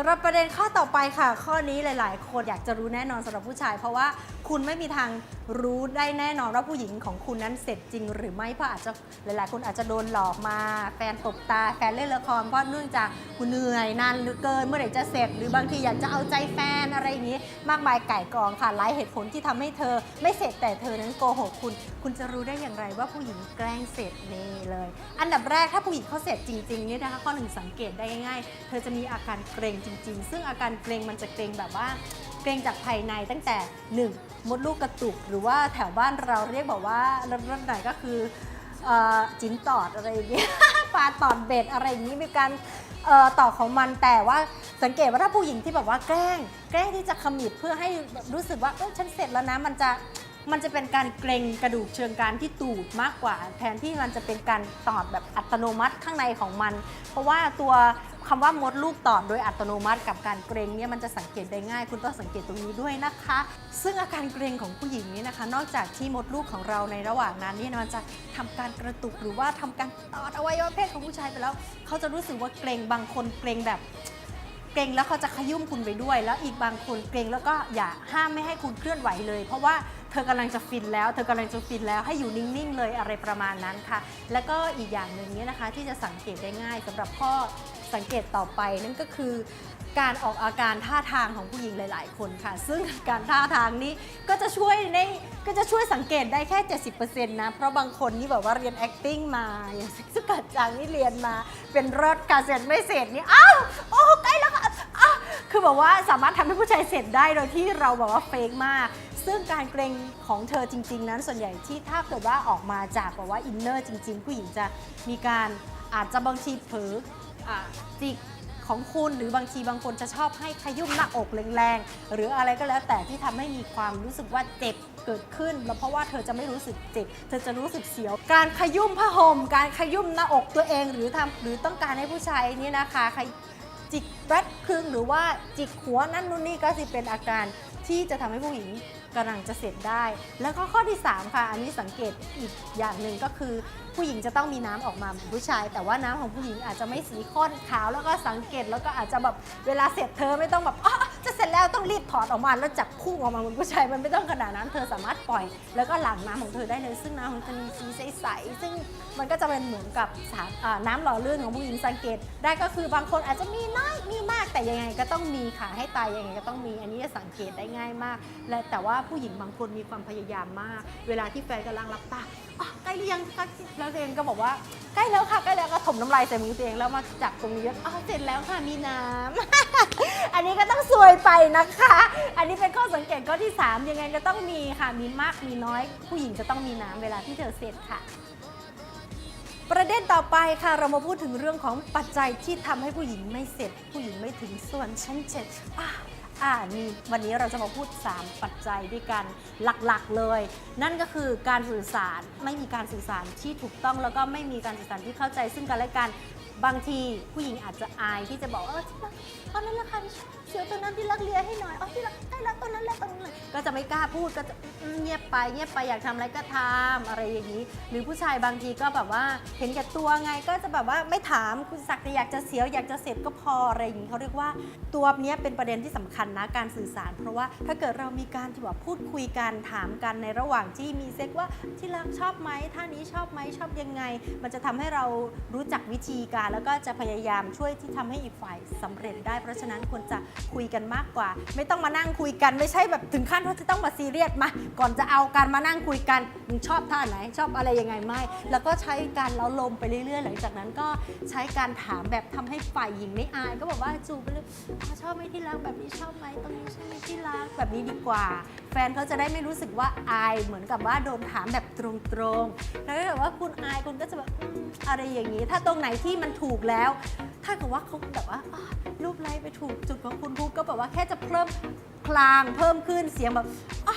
สำหรับประเด็นข้อต่อไปค่ะ ข้อนี้หลาย ๆ คนอยากจะรู้แน่นอนสำหรับผู้ชาย เพราะว่าคุณไม่มีทางรู้ได้แน่นอนว่าผู้หญิงของคุณนั้นเสร็จจริง หรือไม่เพราะอาจจะหลาย ๆ คนอาจจะโดนหลอกมา แฟนตบตาแฟนเล่นละครเพราะเนื่องจากคุณเหนื่อยนานเหลือเกินเมื่อไหร่จะเสร็จ หรือบางทีอยากจะเอาใจแฟนอะไรอย่างนี้ มากมายไก่กองค่ะหลายเหตุผลที่ทำให้เธอ ไม่เสร็จแต่เธอนั้นโกหกคุณ คุณจะรู้ได้อย่างไรว่าผู้หญิงแกล้งเสร็จนี่เลย อันดับแรกถ้าผู้หญิงเขาเสร็จจริงๆเนี่ยนะคะข้อหนึ่งสังเกตได้ง่ายๆ เธอจะมีอาการเกรงจริง ๆ ซึ่งอาการเกรงมันจะเกรงแบบว่าเกรงจากภายในตั้งแต่หนึ่งมดลูกกระตุก หรือว่าแถวบ้านเราเรียกบอกว่าเริ่มไหนก็คือเอ่อจิ้นตอดอะไรอย่างเงี้ย ปลาตอดเบ็ดอะไรอย่างนี้มีการเอ่อต่อของมันแต่ว่าสังเกตว่าถ้าผู้หญิงที่แบบว่าแกล้ง แกล้งที่จะขมิบเพื่อให้รู้สึกว่าเออฉันเสร็จแล้วนะมันจะ มันจะเป็นการเกรงกระดูกเชิงกานที่ตูดมากกว่า แทนที่มันจะเป็นการตอดแบบอัตโนมัติข้างในของมัน เพราะว่าตัวคำว่ามดลูกตอดโดยอัตโนมัติกับการเกรงเนี่ยมันจะสังเกตได้ง่าย คุณต้องสังเกตตรงนี้ด้วยนะคะ ซึ่งอาการเกรงของผู้หญิงนี้นะคะ นอกจากที่มดลูกของเราในระหว่างนั้นนี่มันจะทำการกระตุกหรือว่าทำการตอดอวัยวะเพศของผู้ชายไปแล้ว เขาจะรู้สึกว่าเกรงบางคนเกรงแบบเกรงแล้วเขาจะขยุ่มคุณไปด้วย แล้วอีกบางคนเกรงแล้วก็อย่าห้ามไม่ให้คุณเคลื่อนไหวเลย เพราะว่า เธอกำลังจะฟินแล้ว เธอกำลังจะฟินแล้วให้อยู่นิ่งๆเลยอะไรประมาณนั้นค่ะ แล้วก็อีกอย่างหนึ่งเนี่ยนะคะที่จะสังเกตได้ง่ายสำหรับข้อสังเกตต่อไปนั่นก็คือการออกอาการท่าทางของผู้หญิงหลาย ๆ คนค่ะ ซึ่งการท่าทางนี้ก็จะช่วยในก็จะช่วยสังเกตได้แค่ 70%นะ เพราะบางคนนี่แบบว่าเรียน acting มา อย่างสกัดจังนี่เรียนมา เป็นรถค่ะเสร็จไม่เสร็จนี่ อ้าว โอ้ใกล้แล้วค่ะอ้าวคือแบบว่าสามารถทำให้ผู้ชายเสร็จได้โดยที่เราแบบว่าเฟกมาก ซึ่งการเกรงของเธอจริง ๆ นั้นส่วนใหญ่ที่ถ้าเกิดว่าออกมาจากแบบว่าอินเนอร์จริง ๆ ผู้หญิงจะมีการอาจจะบางทีเผลออะจิกของคุณหรือบางทีบางคนจะชอบให้ขยุ่มหน้าอกแรงๆ หรืออะไรก็แล้วแต่ที่ทำให้มีความรู้สึกว่าเจ็บเกิดขึ้น แล้วเพราะว่าเธอจะไม่รู้สึกเจ็บ เธอจะรู้สึกเสียว การขยุ่มผ้าห่มการขยุ่มหน้าอกตัวเองหรือทำหรือต้องการให้ผู้ชายนี่นะคะขยจิกแรดครึ่งหรือว่าจิกหัวนั่นนู่นนี่ก็จะเป็นอาการที่จะทำให้ผู้หญิง กำลังจะเสร็จได้ แล้วก็ข้อที่ 3 ค่ะ อันนี้สังเกตอีกอย่างหนึ่งก็คือ ผู้หญิงจะต้องมีน้ำออกมาเหมือนผู้ชาย แต่ว่าน้ำของผู้หญิงอาจจะไม่สีข้นขาว แล้วก็สังเกตแล้วก็อาจจะแบบเวลาเสร็จเธอไม่ต้องแบบอ๋อจะเสร็จ แล้วต้องรีบถอดออกมาแล้วจับคู่ออกมาเหมือนผู้ชายมันไม่ต้องขนาดนั้น เธอสามารถปล่อย แล้วก็หลั่งน้ำของเธอได้เลย ซึ่งน้ำของเธอมีสีใสๆซึ่งมันก็จะเป็นเหมือนกับสารน้ำหล่อลื่นของผู้หญิงสังเกต ได้ก็คือบางคนอาจจะมีน้อยมีมากแต่ยังไงก็ต้องมีค่ะให้ตายยังไงก็ต้องมี อันนี้จะสังเกตได้ง่ายมาก และแต่ว่าผู้หญิงบางคนมีความพยายามมาก เวลาที่แฟนกำลังรับตาใกล้หรือยังคะแล้วตัวเองก็บอกว่าใกล้แล้วค่ะใกล้แล้วก็ถมน้ำลายใส่มือตัวเองแล้วมาจับตรงนี้อ๋อเสร็จแล้วค่ะมีน้ำอันนี้ก็ต้องซวยไปนะคะ อันนี้เป็นข้อสังเกตข้อที่ 3 ยังไงก็ต้องมีค่ะ มีมากมีน้อย ผู้หญิงจะต้องมีน้ำเวลาที่เธอเสร็จค่ะ ประเด็นต่อไปค่ะ เรามาพูดถึงเรื่องของปัจจัยที่ทำให้ผู้หญิงไม่เสร็จ ผู้หญิงไม่ถึงส่วนชั้นเจ็ดอะอ่านี่วันนี้เราจะมาพูด 3 ปัจจัยด้วยกันหลักๆเลย นั่นก็คือการสื่อสารไม่มีการสื่อสารที่ถูกต้องแล้วก็ไม่มีการสื่อสารที่เข้าใจซึ่งกันและกัน บางทีผู้หญิงอาจจะอายที่จะบอกว่าเออที่รักตอนนั้นราคาเสียวตัวนั้นที่รักเลียให้หน่อยอ๋อที่รักได้รักตัว ก็จะไม่กล้าพูดก็จะเงียบไปเงียบไปอยากทำอะไรก็ทำอะไรอย่างนี้ หรือผู้ชายบางทีก็แบบว่าเห็นแก่ตัวไงก็จะแบบว่าไม่ถามคุณสักแต่อยากจะเสียวอยากจะเสร็จก็พออะไรอย่างนี้เขาเรียกว่าตัวนี้เป็นประเด็นที่สำคัญนะการสื่อสาร เพราะว่าถ้าเกิดเรามีการที่ว่าพูดคุยกันถามกันในระหว่างที่มีเซ็กว่าที่รักชอบไหมท่านี้ชอบไหมชอบยังไง มันจะทำให้เรารู้จักวิธีการ แล้วก็จะพยายามช่วยที่ทำให้อีกฝ่ายสำเร็จได้เพราะฉะนั้นควรจะคุยกันมากกว่า ไม่ต้องมานั่งคุยกันไม่ใช่แบบถึงขั้นว่าจะต้องมาซีเรียสมา ก่อนจะเอาการมานั่งคุยกันมึงชอบท่าไหนชอบอะไรยังไงไม่ แล้วก็ใช้การเล้าลมไปเรื่อยๆ หลังจากนั้นก็ใช้การถามแบบทำให้ฝ่ายหญิงไม่อาย ก็บอกว่าจูบไปเลยอ๋อชอบไหมที่รักแบบนี้ชอบไหมตรงนี้ใช่ไหมที่รักแบบนี้ดีกว่า แฟนเขาจะได้ไม่รู้สึกว่าอายเหมือนกับว่าโดนถามแบบตรงๆแล้วถ้าเกิดว่าคุณอายคุณก็จะแบบอะไรอย่างนี้ ถ้าตรงไหนที่มันถูกแล้ว ถ้าเกิดว่าเขาแบบว่ารูปไล่ไปถูกจุดของคุณรูปก็แบบว่าแค่จะเพิ่ม พลางเพิ่มขึ้นเสียงแบบอ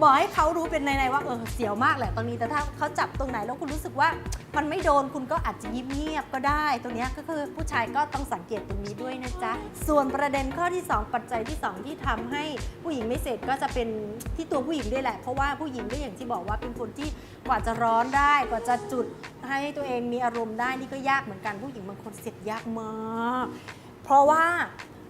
บอกให้เขารู้เป็นใน ๆ ว่าเออเสียวมากแหละตรงนี้แต่ถ้าเขาจับตรงไหนแล้วคุณรู้สึกว่ามันไม่โดนคุณก็อาจจะยิ้มเงียบก็ได้ ตรงนี้ก็คือผู้ชายก็ต้องสังเกตตรงนี้ด้วยนะจ๊ะ ส่วนประเด็นข้อที่ 2 ปัจจัยที่ 2 ที่ทำให้ผู้หญิงไม่เสร็จก็จะเป็นที่ตัวผู้หญิงด้วยแหละ เพราะว่าผู้หญิงก็อย่างที่บอกว่าเป็นคนที่กว่าจะร้อนได้กว่าจะจุดให้ตัวเองมีอารมณ์ได้นี่ก็ยากเหมือนกันผู้หญิงบางคนเสร็จยากมากเพราะว่า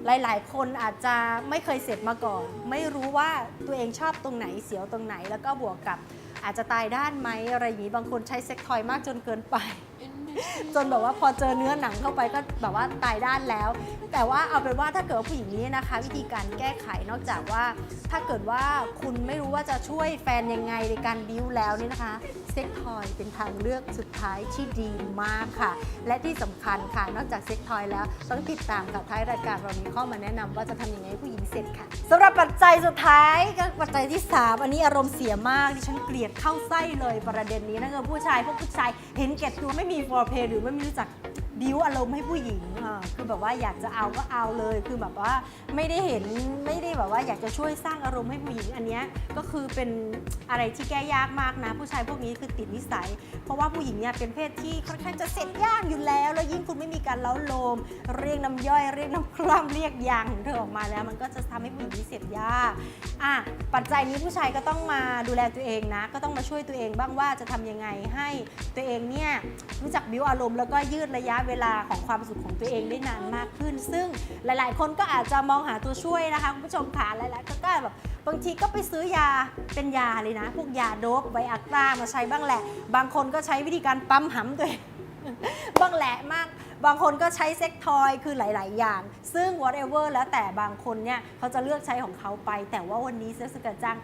หลาย ๆ คนอาจจะไม่เคยเสร็จมาก่อน ไม่รู้ว่าตัวเองชอบตรงไหนเสียวตรงไหน แล้วก็บวกกับอาจจะตายด้านไหมอะไรอย่างนี้บางคนใช้เซ็กทอยมากจนเกินไป จนแบบว่าพอเจอเนื้อหนังเข้าไปก็แบบว่าตายด้านแล้ว แต่ว่าเอาเป็นว่าถ้าเกิดว่าผู้หญิงนี้นะคะ วิธีการแก้ไขนอกจากว่า ถ้าเกิดว่าคุณไม่รู้ว่าจะช่วยแฟนยังไงในการบิ้วแล้วนี่นะคะเซ็กทอยเป็นทางเลือกสุดท้ายที่ดีมากค่ะ และที่สำคัญค่ะนอกจากเซ็กทอยแล้วต้องติดตามกับท้ายรายการเรามีข้อมาแนะนำว่าจะทำยังไงให้ผู้หญิงเสร็จค่ะสำหรับปัจจัยสุดท้ายก็ปัจจัยที่ 3 อันนี้อารมณ์เสียมากดิฉันเกลียดเข้าไส้เลยประเด็นนี้นะคือผู้ชายพวกผู้ชายเห็นแก่ตัวไม่มีฟอร์เพย์หรือไม่รู้จัก บิวอารมณ์ให้ผู้หญิงอ่าคือแบบว่าอยากจะเอาก็เอาเลย คือแบบว่าไม่ได้เห็นไม่ได้แบบว่าอยากจะช่วยสร้างอารมณ์ให้ผู้หญิงอันเนี้ยก็คือเป็นอะไรที่แก้ยากมากนะ ผู้ชายพวกนี้คือติดนิสัย เพราะว่าผู้หญิงเนี่ยเป็นเพศที่ค่อนข้างจะเสร็จยากอยู่แล้ว แล้วยิ่งคุณไม่มีการเล้าโลม เรียกน้ำย่อยเรียกน้ำคร่ำเรียกยางของเธอออกมาแล้ว มันก็จะทำให้ผู้หญิงนี้เสร็จยากอะปัจจัยนี้ผู้ชายก็ต้องมาดูแลตัวเองนะ ก็ต้องมาช่วยตัวเองบ้างว่าจะทำยังไงให้ตัวเองเนี่ยรู้จักบิวอารมณ์แล้วก็ยืดระยะเวลาของความสุขของตัวเองได้นานมากขึ้น ซึ่งหลาย ๆ คนก็อาจจะมองหาตัวช่วยนะคะคุณผู้ชมค่ะหลายๆก็ก็แบบบางทีก็ไปซื้อยาเป็นยาเลยนะ พวกยาโดบไวอากรามาใช้บ้างแหละ บางคนก็ใช้วิธีการปั๊มหำตัวเองบ้างแหละมาก บางคนก็ใช้เซ็กทอยคือหลาย ๆ อย่าง ซึ่ง whatever แล้วแต่บางคนเนี่ยเขาจะเลือกใช้ของเขาไป แต่ว่าวันนี้เซสกัดจัง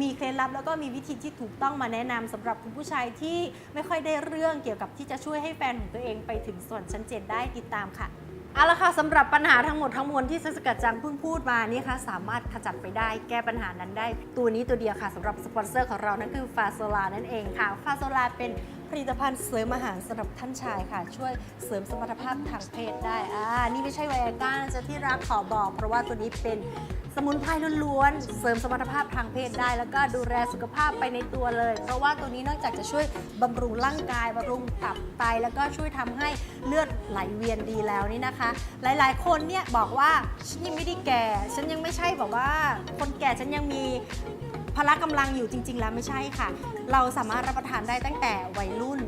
มีเคล็ดลับแล้วก็มีวิธีที่ถูกต้องมาแนะนำสำหรับคุณผู้ชายที่ไม่ค่อยได้เรื่องเกี่ยวกับที่จะช่วยให้แฟนของตัวเองไปถึงส่วนชั้นเจ็ดได้ติดตามค่ะเอาละค่ะสำหรับปัญหาทั้งหมดทั้งมวลที่เซสกัดจังเพิ่งพูดมานี่ค่ะสามารถขจัดไปได้แก้ปัญหานั้นได้ ตัวนี้ตัวเดียวค่ะสำหรับสปอนเซอร์ของเรานั่นคือฟาโซลานั่นเองค่ะฟาโซลาเป็น ผลิตภัณฑ์เสริมอาหารสำหรับท่านชายค่ะ ช่วยเสริมสมรรถภาพทางเพศได้อ่านี่ไม่ใช่ไวอาก้าจะที่รักขอบอก เพราะว่าตัวนี้เป็นสมุนไพรล้วนๆ เสริมสมรรถภาพทางเพศได้ แล้วก็ดูแลสุขภาพไปในตัวเลย เพราะว่าตัวนี้นอกจากจะช่วยบำรุงร่างกายบำรุงตับไตแล้วก็ช่วยทำให้เลือดไหลเวียนดีแล้วนี่นะคะ หลายๆ คนเนี่ยบอกว่าฉันยังไม่ได้แก่ ฉันยังไม่ใช่แบบว่า คนแก่ฉันยังมี พละกำลังอยู่จริง ๆ แล้วไม่ใช่ค่ะ เราสามารถรับประทานได้ตั้งแต่วัยรุ่น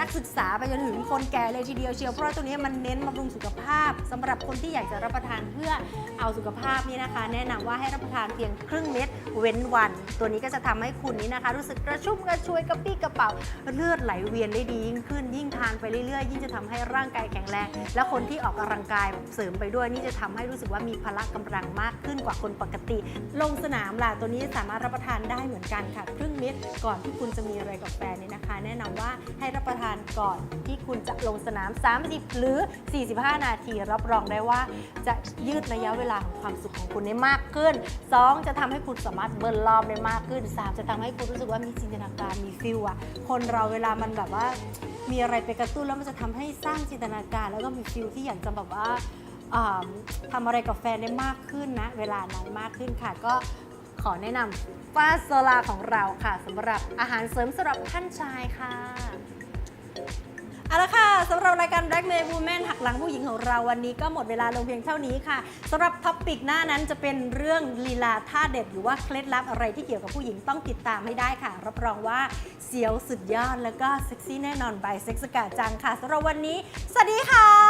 นักศึกษาไปจนถึงคนแก่เลยทีเดียวเชียวเพราะว่าตัวนี้มันเน้นบำรุงสุขภาพสำหรับคนที่อยากจะรับประทานเพื่อเอาสุขภาพนี่นะคะ แนะนำว่าให้รับประทานเพียงครึ่งเม็ดเว้นวัน ตัวนี้ก็จะทำให้คุณนี้นะคะ รู้สึกกระชุ่มกระชวยกระปี้กระเป๋าเลือดไหลเวียนได้ดียิ่งขึ้น ยิ่งทานไปเรื่อยๆ ยิ่งจะทำให้ร่างกายแข็งแรง และคนที่ออกกำลังกายเสริมไปด้วยนี่จะทำให้รู้สึกว่ามีพละกำลังมากขึ้นกว่าคนปกติ ลงสนามล่ะตัวนี้สามารถรับประทานได้เหมือนกันค่ะ ครึ่งเม็ดก่อนที่คุณจะมีอะไรกับแฟนเนี่ยนะคะ แนะนำว่าให้รับประทานก่อนที่คุณจะลงสนาม 30 หรือ 45 นาที รับรองได้ว่าจะยืดระยะเวลาของความสุขของคุณได้มากขึ้น 2 จะทำให้คุณสามารถเบิร์นรอบได้มากขึ้น 3 จะทำให้คุณรู้สึกว่ามีจินตนาการมีฟิลอะคนเราเวลามันแบบว่ามีอะไรไปกระตุ้นแล้วมันจะทำให้สร้างจินตนาการแล้วก็มีฟิลที่อยากจะแบบว่าอ่าทำอะไรกับแฟนได้มากขึ้นนะ เวลานั้นมากขึ้นค่ะ ก็ ขอแนะนำฟาโซลาของเราค่ะสำหรับอาหารเสริมสำหรับท่านชายค่ะเอาละค่ะสำหรับรายการ Black m a y Woman หักหลังผู้หญิงของเราวันนี้ก็หมดเวลาลงเพียงเท่านี้ค่ะสำหรับท็อปปิกหน้านั้นจะเป็นเรื่องลีลาท่าเด็ดหรือว่าเคล็ดลับอะไรที่เกี่ยวกับผู้หญิงต้องติดตามให้ได้ค่ะ รับรองว่าเสียวสุดยอดแล้วก็เซ็กซี่แน่นอนบายเซ็กสกาจังค่ะสำหรับวันนี้ สวัสดีค่ะ